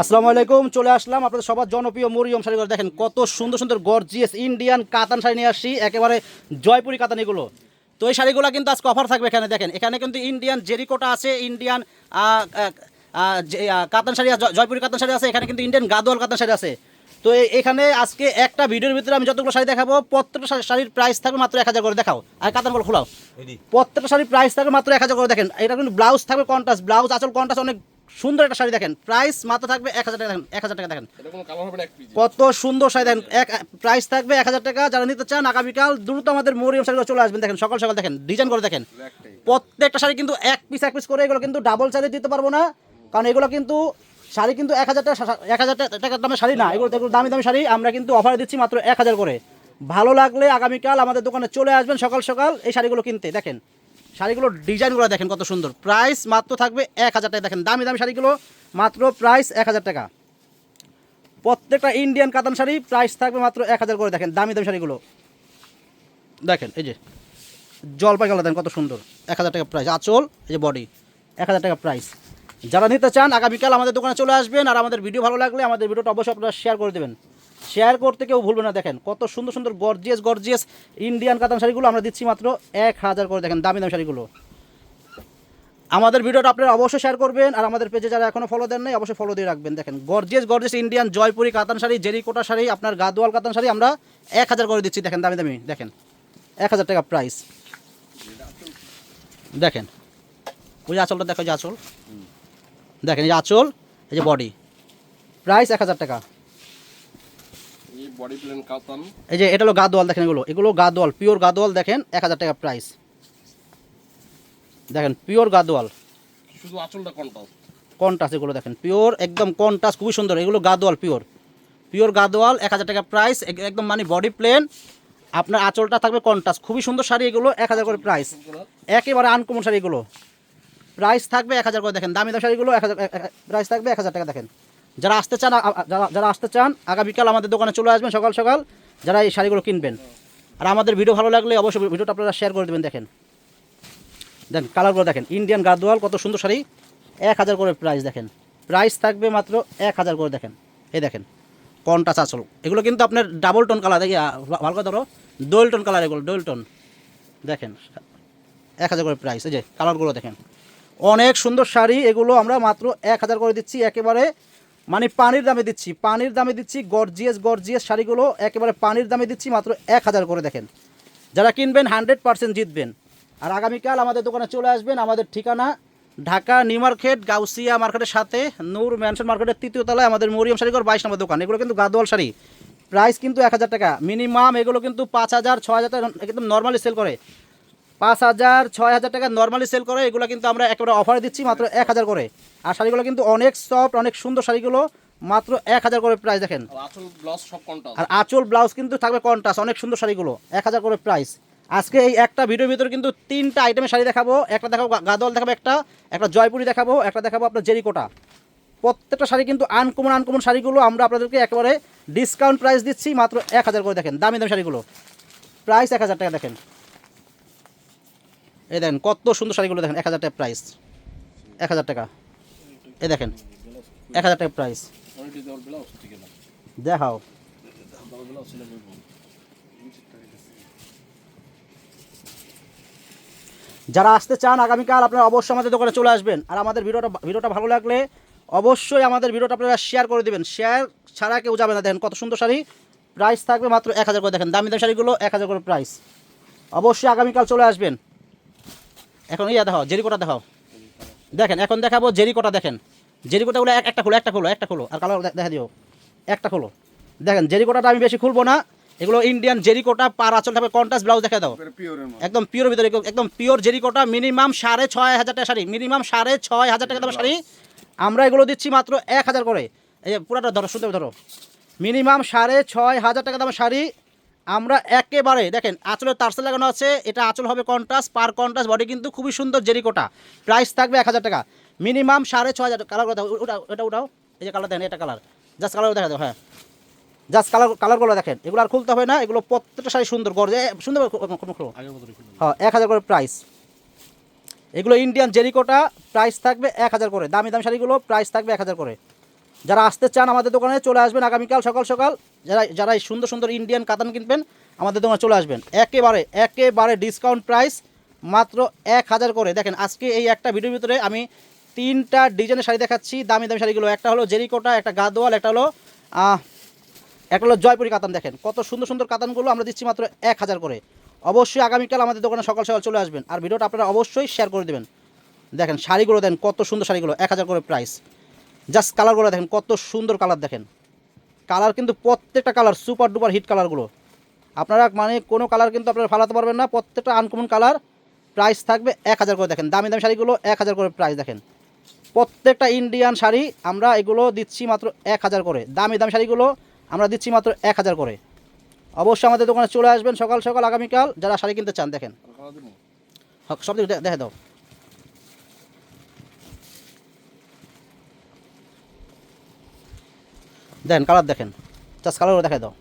আসসালামু আলাইকুম চলে আসলাম আপনাদের সবার জনপ্রিয় মরিয়ম শাড়িগুলো দেখেন কত সুন্দর সুন্দর গর্জিয়াস ইন্ডিয়ান কাতান শাড়ি নিয়ে আসছি একেবারে জয়পুরি কাতান এগুলো। তো এই শাড়িগুলো কিন্তু আজকে অফার থাকবে এখানে দেখেন এখানে কিন্তু ইন্ডিয়ান জেরিকোটা আছে ইন্ডিয়ান কাতান শাড়ি জয়পুরি কাতান শাড়ি আছে এখানে কিন্তু ইন্ডিয়ান গাদোয়াল কাতান শাড়ি আছে। তো এখানে আজকে একটা ভিডিওর ভিতরে আমি যতগুলো শাড়ি দেখাবো প্রত্যেকটা শাড়ির প্রাইস থাকবে মাত্র এক হাজার করে। দেখাও আর কাতানগুলো খোলাও। প্রত্যেকটা শাড়ির প্রাইস থাকবে মাত্র এক হাজার করে দেখেন এটা কিন্তু ব্লাউজ থাকবে কন্ট্রাস্ট ব্লাউজ আসল কন্ট্রাস্ট অনেক সুন্দর একটা শাড়ি দেখেন। প্রাইস মাত্র থাকবে এক হাজার টাকা দেখেন এক হাজার টাকা দেখেন। কত সুন্দর শাড়ি দেখেন এক প্রাইস থাকবে এক হাজার টাকা। যারা নিতে চান আগামীকাল দ্রুত আমাদের মরিয়ম শাড়িগুলো চলে আসবেন। দেখেন সকাল সকাল দেখেন ডিজাইন করে দেখেন। প্রত্যেকটা শাড়ি কিন্তু এক পিস এক পিস করে এগুলো কিন্তু ডাবল চার্জে দিতে পারব না। কারণ এগুলো কিন্তু শাড়ি কিন্তু এক হাজার টাকা এক হাজার টাকার দামের শাড়ি না। এগুলো এগুলো দামি দামি শাড়ি। আমরা কিন্তু অফার দিচ্ছি মাত্র এক হাজার করে। ভালো লাগলে আগামীকাল আমাদের দোকানে চলে আসবেন সকাল সকাল এই শাড়িগুলো কিনতে। দেখেন শাড়িগুলোর ডিজাইনগুলো দেখেন কত সুন্দর। প্রাইস মাত্র থাকবে এক হাজার টাকা। দেখেন দামি দামি শাড়িগুলো, মাত্র প্রাইস এক হাজার টাকা। প্রত্যেকটা ইন্ডিয়ান কাতান শাড়ি, প্রাইস থাকবে মাত্র এক হাজার করে। দেখেন দামি দামি শাড়িগুলো। দেখেন, এই যে জলপাই কালার দেন কত সুন্দর। এক হাজার টাকা প্রাইস। আঁচল, এই যে বডি এক হাজার টাকা প্রাইস। যারা নিতে চান, আগামীকাল আমাদের দোকানে চলে আসবেন। আর আমাদের ভিডিও ভালো লাগলে আমাদের ভিডিওটা অবশ্যই আপনারা শেয়ার করে দেবেন। শেয়ার করতে কেউ ভুলবে না, দেখেন। কত সুন্দর সুন্দর গর্জিয়াস গর্জিয়াস ইন্ডিয়ান কাতান শাড়িগুলো আমরা দিচ্ছি মাত্র এক হাজার করে, দেখেন দামি দামি শাড়িগুলো। আমাদের ভিডিওটা আপনারা অবশ্যই শেয়ার করবেন আর আমাদের পেজে যারা এখনও ফলো দেন নাই, অবশ্যই ফলো দিয়ে রাখবেন, দেখেন। গর্জিয়াস গর্জিয়াস ইন্ডিয়ান জয়পুরি কাতান শাড়ি, জেরিকোটা শাড়ি, আপনার গাদোয়াল কাতান শাড়ি আমরা এক হাজার করে দিচ্ছি, দেখেন দামি দামি, দেখেন। এক হাজার টাকা প্রাইস দেখেন। ওই আঁচলটা দেখো যে আঁচল। দেখেন, এই আঁচল, এই যে বডি প্রাইস এক হাজার টাকা। বডি প্লেন কাতান। এই যে এটা হলো গাদোয়াল দেখেন এগুলো। এগুলো গাদোয়াল পিওর গাদোয়াল দেখেন এক হাজার টাকা প্রাইস দেখেন পিওর গাদোয়াল শুধু আঁচলটা কন্ট্রাস্ট কন্টাস এগুলো দেখেন পিওর একদম কন্টাস খুবই সুন্দর। এগুলো গাদোয়াল পিওর পিওর গাদোয়াল এক হাজার টাকা প্রাইস একদম মানে বডি প্লেন আপনার আঁচলটা থাকবে কন্টাস খুবই সুন্দর শাড়ি এগুলো এক হাজার করে প্রাইস একেবারে আনকমন শাড়ি এগুলো। প্রাইস থাকবে এক হাজার করে দেখেন দামি দামি শাড়িগুলো এক হাজার প্রাইস থাকবে এক হাজার টাকা দেখেন। যারা আসতে চান যারা যারা আসতে চান, আগামীকাল আমাদের দোকানে চলে আসবেন সকাল সকাল, যারা এই শাড়িগুলো কিনবেন। আর আমাদের ভিডিও ভালো লাগলে অবশ্যই ভিডিওটা আপনারা শেয়ার করে দেবেন, দেখেন। দেখেন কালারগুলো দেখেন ইন্ডিয়ান গাদোয়াল কত সুন্দর শাড়ি, এক হাজার করে প্রাইস দেখেন। প্রাইস থাকবে মাত্র এক হাজার করে, দেখেন। এই দেখেন কনটা চাচল এগুলো কিন্তু আপনার ডাবল টোন কালার দেখি ভালো কথা ধরো। ডোয়েল টোন কালার এগুলো ডোয়েল টোন দেখেন, এক হাজার করে প্রাইস এই যে কালারগুলো দেখেন। অনেক সুন্দর শাড়ি, এগুলো আমরা মাত্র এক হাজার করে দিচ্ছি, একেবারে মানে পানির দামে দিচ্ছি, পানির দামে দিচ্ছি গর্জিয়াস গর্জিয়াস শাড়িগুলো একেবারে পানির দামে দিচ্ছি মাত্র এক হাজার করে দেখেন। যারা কিনবেন হান্ড্রেড পার্সেন্ট জিতবেন। আর আগামীকাল আমাদের দোকানে চলে আসবেন, আমাদের ঠিকানা ঢাকা নিউ মার্কেট, গাউসিয়া মার্কেটের সাথে, নূর ম্যানশন মার্কেটের তৃতীয় তলায় আমাদের মরিয়ম শাড়িঘর বাইশ নম্বর দোকান। এগুলো কিন্তু গাদোয়াল শাড়ি। প্রাইস কিন্তু এক হাজার টাকা। মিনিমাম এগুলো কিন্তু পাঁচ হাজার ছ হাজার টাকা, একদম নর্মালি সেল করে। পাঁচ হাজার ছয় হাজার টাকা নর্মালি সেল করে এগুলো কিন্তু আমরা একেবারে অফারে দিচ্ছি মাত্র এক হাজার করে। আর শাড়িগুলো কিন্তু অনেক সফট অনেক সুন্দর শাড়িগুলো মাত্র এক হাজার করে প্রাইস দেখেন। আর আঁচল ব্লাউজ সব কন্ট্রাস্ট আর আঁচল ব্লাউজ কিন্তু থাকবে কন্টাস অনেক সুন্দর শাড়িগুলো এক হাজার করে প্রাইস আজকে এই একটা ভিডিওর ভিতরে কিন্তু তিনটা আইটেমের শাড়ি দেখাবো একটা দেখাবো গা- গাদোয়াল দেখাবো একটা একটা জয়পুরি দেখাবো একটা দেখাবো আপনার জেরিকোটা। প্রত্যেকটা শাড়ি কিন্তু আনকমন আনকমন শাড়িগুলো আমরা আপনাদেরকে একেবারে ডিসকাউন্ট প্রাইস দিচ্ছি মাত্র এক হাজার করে দেখেন দামি দামি শাড়িগুলো। প্রাইস এক হাজার টাকা দেখেন। এই দেখেন, কত সুন্দর শাড়িগুলো দেখেন, এক হাজার টাকা প্রাইস এক হাজার টাকা। এই দেখেন, এক হাজার টাকা প্রাইস দেখাও। যারা আসতে চান আগামীকাল, আপনারা অবশ্যই আমাদের দোকানে চলে আসবেন। আর আমাদের ভিডিওটা ভিডিওটা ভালো লাগলে অবশ্যই আমাদের ভিডিওটা আপনারা শেয়ার করে দেবেন। শেয়ার ছাড়া কেউ যাবে না। দেখেন কত সুন্দর শাড়ি। প্রাইস থাকবে মাত্র এক হাজার করে। দেখেন দামি দামি শাড়িগুলো এক হাজার করে প্রাইস অবশ্যই আগামীকাল চলে আসবেন। এখন ইয়া দেখাও জেরিকোটা দেখাও। দেখেন এখন দেখাবো জেরিকোটা দেখেন। জেরিকোটাগুলো এক একটা খোলো একটা খোলো একটা খোলো আর কালার দেখা দিও। একটা খোলো। দেখেন জেরিকোটাটা আমি বেশি খুলবো না। এগুলো ইন্ডিয়ান জেরিকোটা পার আচল থাকবে কন্টাস ব্লাউজ দেখা দাও। একদম পিওর ভিতরে একদম- পিওর জেরিকোটা মিনিমাম সাড়ে ছয় হাজার টাকা শাড়ি মিনিমাম সাড়ে ছয় হাজার টাকা দামের শাড়ি। আমরা এগুলো দিচ্ছি মাত্র এক হাজার করে। এই পুরাটা ধরো শুনতে ধরো। মিনিমাম সাড়ে ছয় হাজার টাকা দামের শাড়ি। আমরা একেবারে দেখেন আঁচলের তারসেল লাগানো আছে এটা আঁচল হবে কন্ট্রাস পার কন্ট্রাস বডি কিন্তু খুবই সুন্দর জেরিকোটা। প্রাইস থাকবে এক হাজার টাকা। মিনিমাম সাড়ে ছ হাজার কালার কথা ওটাও এটা উঠাও। এই যে কালার দেখেন এটা কালার জাস্ট কালার দেখা দাও হ্যাঁ। জাস্ট কালার কালারগুলো দেখেন এগুলো আর খুলতে হবে না এগুলো প্রত্যেকটা শাড়ি সুন্দর গর্জে সুন্দর হ্যাঁ এক হাজার করে প্রাইস এগুলো ইন্ডিয়ান জেরিকোটা প্রাইস থাকবে এক হাজার করে। দামি দামি শাড়িগুলো প্রাইস থাকবে এক হাজার করে। যারা আসতে চান আমাদের দোকানে চলে আসবেন আগামীকাল সকাল সকাল। যারা যারা এই সুন্দর সুন্দর ইন্ডিয়ান কাতান কিনবেন, আমাদের দোকানে চলে আসবেন। একেবারে একেবারে ডিসকাউন্ট প্রাইস মাত্র এক হাজার করে। দেখেন, আজকে এই একটা ভিডিওর ভিতরে আমি তিনটা ডিজাইনের শাড়ি দেখাচ্ছি। দামি দামি শাড়িগুলো, একটা হলো জেরিকোটা, একটা গাদোয়াল, একটা হলো একটা হলো জয়পুরি কাতান। দেখেন, কত সুন্দর সুন্দর কাতানগুলো আমরা দিচ্ছি মাত্র এক হাজার করে। অবশ্যই আগামীকাল আমাদের দোকানে সকাল সকাল চলে আসবেন। আর ভিডিওটা আপনারা অবশ্যই শেয়ার করে দেবেন। দেখেন, শাড়িগুলো দেন, কত সুন্দর শাড়িগুলো, এক হাজার করে প্রাইস জাস্ট কালারগুলো দেখেন কত সুন্দর কালার দেখেন। কালার কিন্তু প্রত্যেকটা কালার সুপার ডুপার হিট কালারগুলো আপনারা মানে কোনো কালার কিন্তু আপনারা ফালাতে পারবেন না প্রত্যেকটা আনকমন কালার প্রাইস থাকবে এক হাজার করে দেখেন। দামি দামি শাড়িগুলো এক হাজার করে প্রাইস দেখেন। প্রত্যেকটা ইন্ডিয়ান শাড়ি আমরা এগুলো দিচ্ছি মাত্র এক হাজার করে। দামি দামি শাড়িগুলো আমরা দিচ্ছি মাত্র এক হাজার করে। অবশ্যই আমাদের দোকানে চলে আসবেন সকাল সকাল আগামীকাল। যারা শাড়ি কিনতে চান দেখেন। সব দেখে দাও। দেন কালার দেখেন। জাস্ট কালারগুলো দেখে দাও।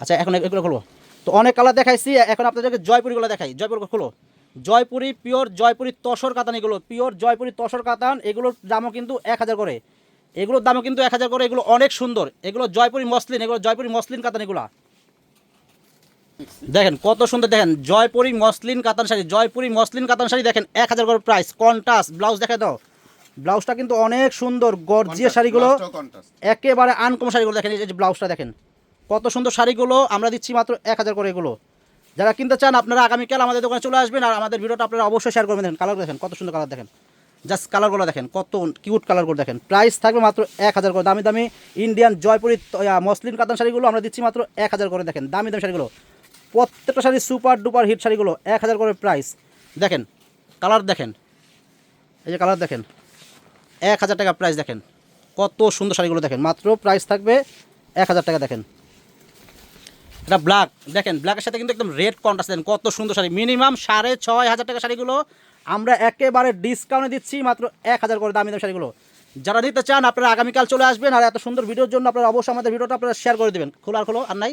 আচ্ছা এখন এগুলো খোলো তো অনেক কালার দেখাইছি, এখন আপনাদেরকে জয়পুরিগুলো দেখাই। জয়পুর খোলো। জয়পুরি, পিওর জয়পুরি তসর কাতান এগুলো। পিওর জয়পুরি তসর কাতান, এগুলোর দামও কিন্তু এক হাজার করে। এগুলোর দামও কিন্তু এক হাজার করে। এগুলো অনেক সুন্দর। এগুলো জয়পুরি মসলিন, এগুলো জয়পুরি মসলিন কাতান এগুলো। দেখেন কত সুন্দর দেখেন জয়পুরি মসলিন কাতান শাড়ি জয়পুরি মসলিন কাতান শাড়ি দেখেন এক হাজার করে প্রাইস কন্টাস ব্লাউজ দেখে দাও। ব্লাউজটা কিন্তু অনেক সুন্দর গর্জিয়া শাড়িগুলো একেবারে আনকম শাড়িগুলো দেখেন এই যে ব্লাউজটা দেখেন। কত সুন্দর শাড়িগুলো আমরা দিচ্ছি মাত্র এক হাজার করে এগুলো। যারা কিনতে চান আপনারা আগামীকাল আমাদের দোকানে চলে আসবেন আর আমাদের ভিডিওটা আপনারা অবশ্যই শেয়ার করবেন। দেখেন কালার দেখেন কত সুন্দর কালার দেখেন। জাস্ট কালারগুলো দেখেন কত কিউট কালারগুলো দেখেন। প্রাইস থাকবে মাত্র এক হাজার করে দামি দামি ইন্ডিয়ান জয়পুরি মসলিন কাতান শাড়িগুলো আমরা দিচ্ছি মাত্র এক হাজার করে দেখেন দামি দামি শাড়িগুলো। প্রত্যেকটা শাড়ি সুপার ডুপার হিট শাড়িগুলো এক হাজার করে প্রাইস দেখেন কালার দেখেন। এই যে কালার দেখেন, এক হাজার টাকা প্রাইস দেখেন। কত সুন্দর শাড়িগুলো দেখেন। মাত্র প্রাইস থাকবে এক হাজার টাকা দেখেন। এটা ব্ল্যাক দেখেন ব্ল্যাকের সাথে কিন্তু একদম রেড কন্ট্রাস্ট দেন কত সুন্দর শাড়ি। মিনিমাম সাড়ে ছয় হাজার টাকা শাড়িগুলো আমরা একেবারে ডিসকাউন্টে দিচ্ছি মাত্র এক হাজার করে দামি দামি শাড়িগুলো। যারা নিতে চান, আপনারা আগামীকাল চলে আসবেন। আর এত সুন্দর ভিডিওর জন্য আপনারা অবশ্যই আমাদের ভিডিওটা আপনারা শেয়ার করে দেবেন। খোলা আর খোলো আর নাই।